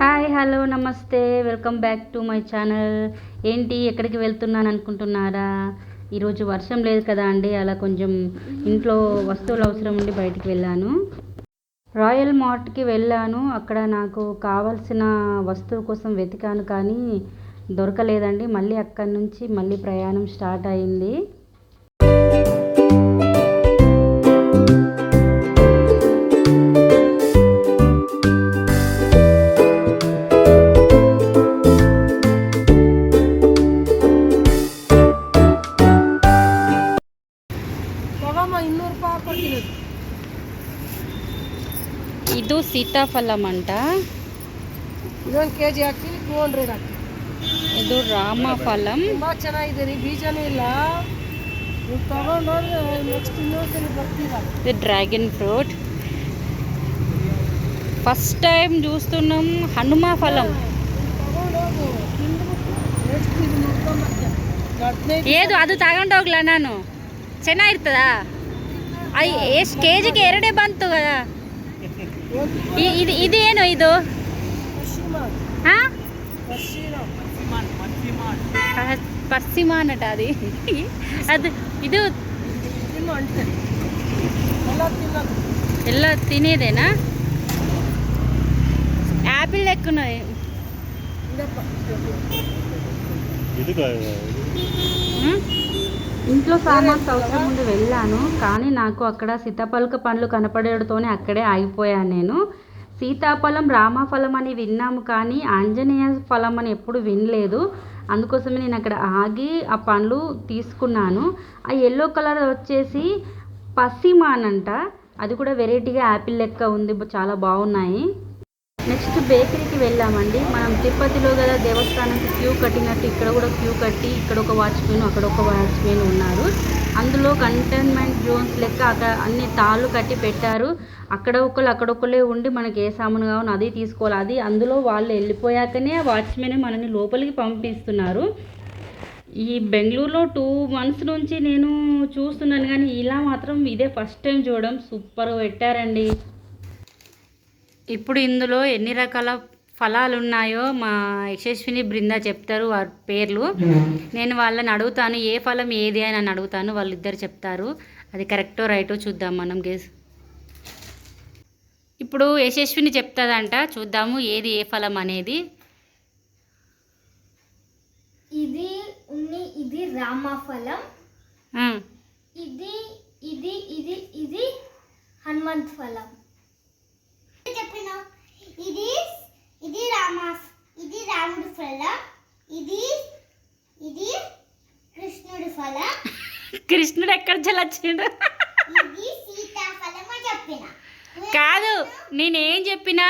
Hi hello నమస్తే. Welcome back to my channel. ఏంటి ఎక్కడికి వెళ్తున్నాను అనుకుంటున్నారా? ఈరోజు వర్షం లేదు కదా అండి అలా కొంచెం ఇంట్లో వస్తువులు అవసరం ఉండి బయటికి వెళ్ళాను. రాయల్ మార్ట్కి వెళ్ళాను. అక్కడ నాకు కావాల్సిన వస్తువు కోసం వెతికాను కానీ దొరకలేదండి. మళ్ళీ అక్కడి నుంచి మళ్ళీ ప్రయాణం స్టార్ట్ అయింది. ಇದು ಸೀತಾಫಲ ಮಂಟ ಇದೊಂದು ಕೆ ಜಿ ಹಾಕ್ತೀವಿ ಇದು ಹಂಡ್ರೆಡ್ ಹಾಕ್ತೀವಿ ಇದು ತುಂಬ ಚೆನ್ನಾಗಿದೆ ರೀ ಬೀಜನೂ ಇಲ್ಲ. ಇದು ತಗೊಂಡು ನೆಕ್ಸ್ಟ್ ಇನ್ನೊಂದ್ಸರಿ ಬರ್ತೀರಾ? ಇದು ಡ್ರ್ಯಾಗನ್ ಫ್ರೂಟ್. ಫಸ್ಟ್ ಟೈಮ್ చూస్తున్నాం హనుమా ఫలం ಏದು ಅದು ತಗೊಂಡು ಹೋಗ್ಲಾ ನಾನು? ಚೆನ್ನಾಗಿರ್ತದ? ಅಯ್ಯ ಎಷ್ಟು ಕೆ ಜಿಗೆ ಎರಡೇ ಬಂತು? ಕದಾ ಇದು ಏನು ಇದು? ಹಾ ಪರ್ಸಿಮಾನ್ ಅದು. ಅದು ಇದು ಎಲ್ಲ ತಿನ್ನಿದೇನಾ? ಆ್ಯಪಿಲ್ ಲೆಕ್ಕ ಹ್ಞೂ ఇంట్లో సామాన్స్ అవసరం ఉండి వెళ్ళాను కానీ నాకు అక్కడ సీతాఫలక పండ్లు కనపడేటతోనే అక్కడే ఆగిపోయాను నేను. సీతాఫలం రామఫలం అని విన్నాము కానీ ఆంజనేయ ఫలం అని ఎప్పుడు వినలేదు. అందుకోసమే నేను అక్కడ ఆగి ఆ పండ్లు తీసుకున్నాను. ఆ ఎల్లో కలర్ వచ్చేసి పసిమానంట. అది కూడా వెరైటీగా యాపిల్ లెక్క ఉంది చాలా బాగున్నాయి. నెక్స్ట్ బేకరీకి వెళ్ళామండి. మనం తిరుపతిలో కదా దేవస్థానానికి క్యూ కట్టినట్టు ఇక్కడ కూడా క్యూ కట్టి ఇక్కడ ఒక వాచ్మెన్ అక్కడ ఒక వాచ్మెన్ ఉన్నారు. అందులో కంటైన్మెంట్ జోన్స్ లెక్క అక్కడ అన్ని తాళ్ళు కట్టి పెట్టారు. అక్కడ ఒకళ్ళు అక్కడ ఒకళ్ళే ఉండి మనకి ఏ సామాను కావాలో అది తీసుకోవాలి. అది అందులో వాళ్ళు వెళ్ళిపోయాకనే ఆ వాచ్మెన్ మనని లోపలికి పంపిస్తున్నారు. ఈ బెంగళూరులో టూ మంత్స్ నుంచి నేను చూస్తున్నాను కానీ ఇలా మాత్రం ఇదే ఫస్ట్ టైం చూడడం. సూపర్గా పెట్టారండి. ఇప్పుడు ఇందులో ఎన్ని రకాల ఫలాలు ఉన్నాయో మా యశస్విని బృంద చెప్తారు వారి పేర్లు. నేను వాళ్ళని అడుగుతాను ఏ ఫలం ఏది అని అని అడుగుతాను వాళ్ళిద్దరు చెప్తారు. అది కరెక్టో రైటో చూద్దాం మనం గేస్. ఇప్పుడు యశస్విని చెప్తుందంట చూద్దాము ఏది ఏ ఫలం అనేది. ఇది ఉన్ని ఇది రామఫలం. ఇది ఇది ఇది ఇది హనుమంత్ ఫలం. ఇది ఇది రామ ఇది రాముడి ఫలం ఇది ఇది కృష్ణుడి ఫలం. కృష్ణుడు ఎక్కడ చల్లొచ్చిండు ఇది సీతాఫలం అని చెప్పిన. కాదు నేనేం చెప్పినా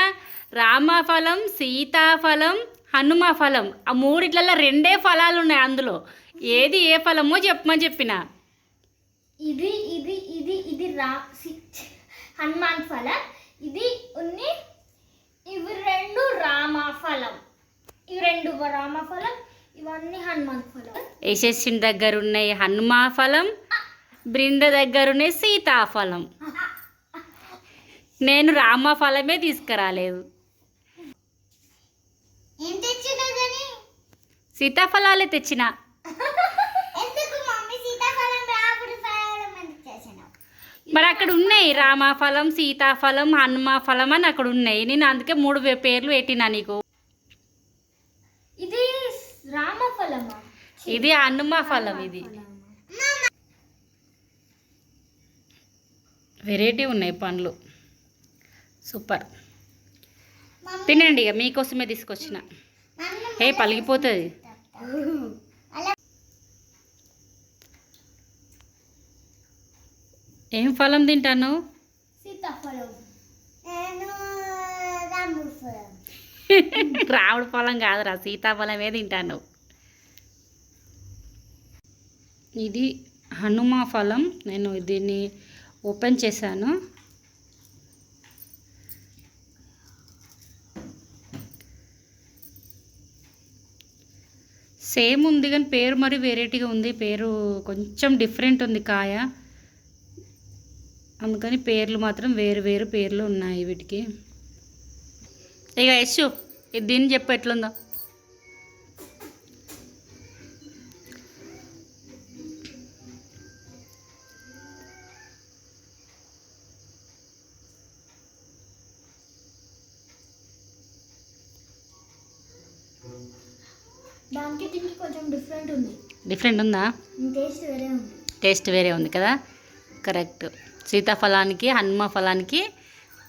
రామఫలం సీతాఫలం హనుమ ఫలం ఆ మూడిట్లలో రెండే ఫలాలు ఉన్నాయి అందులో. ఏది ఏ ఫలమో చెప్పమని చెప్పిన. ఇది ఇది ఇది ఇది రా హనుమాన్ ఫలం ఇది ఉన్ని ఇవి రెండు రామఫలం. ఇవి రెండు రామఫలం ఇవన్నీ హనుమాన్ ఫలం. యశస్విని దగ్గర ఉన్నాయి హనుమ ఫలం బృంద దగ్గర ఉన్నాయి సీతాఫలం. నేను రామ ఫలమే తీసుకురాలేదు సీతాఫలాలే తెచ్చిన ఎందుకు మమ్మీ సీతాఫలం రాముడి ఫలం అని చేసినావు మరి అక్కడ ఉన్నాయి రామఫలం సీతాఫలం హనుమ ఫలం అని అక్కడ ఉన్నాయి నేను అందుకే మూడు పేర్లు పెట్టినా నీకు. ఇది రామఫలమా? ఇది హనుమ ఫలం ఇది వెరైటీ ఉన్నాయి పండ్లు. సూపర్. తినండి ఇక మీకోసమే తీసుకొచ్చిన. ఏ పలిగిపోతుంది. ఏం ఫలం తింటాను? రాముడి రావుడు ఫలం కాదురా సీతాఫలమే తింటాను. ఇది హనుమ ఫలం. నేను దీన్ని ఓపెన్ చేశాను. సేమ్ ఉంది కానీ పేరు మరి వెరైటీగా ఉంది. పేరు కొంచెం డిఫరెంట్ ఉంది కాయ. అందుకని పేర్లు మాత్రం వేరు వేరు పేర్లు ఉన్నాయి వీటికి. ఇక యశు ఇది దీన్ని చెప్పు ఎట్లుందో. దీనికి కొంచెం డిఫరెంట్ ఉంది. డిఫరెంట్ ఉందా? టేస్ట్ వేరే ఉంది. టేస్ట్ వేరే ఉంది కదా? కరెక్ట్. సీతాఫలానికి హనుమ ఫలానికి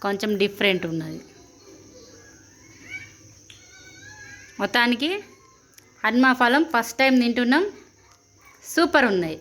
కొంచెం డిఫరెంట్ ఉన్నది. మొత్తానికి హనుమ ఫలం ఫస్ట్ టైం తింటున్నాం. సూపర్ ఉన్నాయి.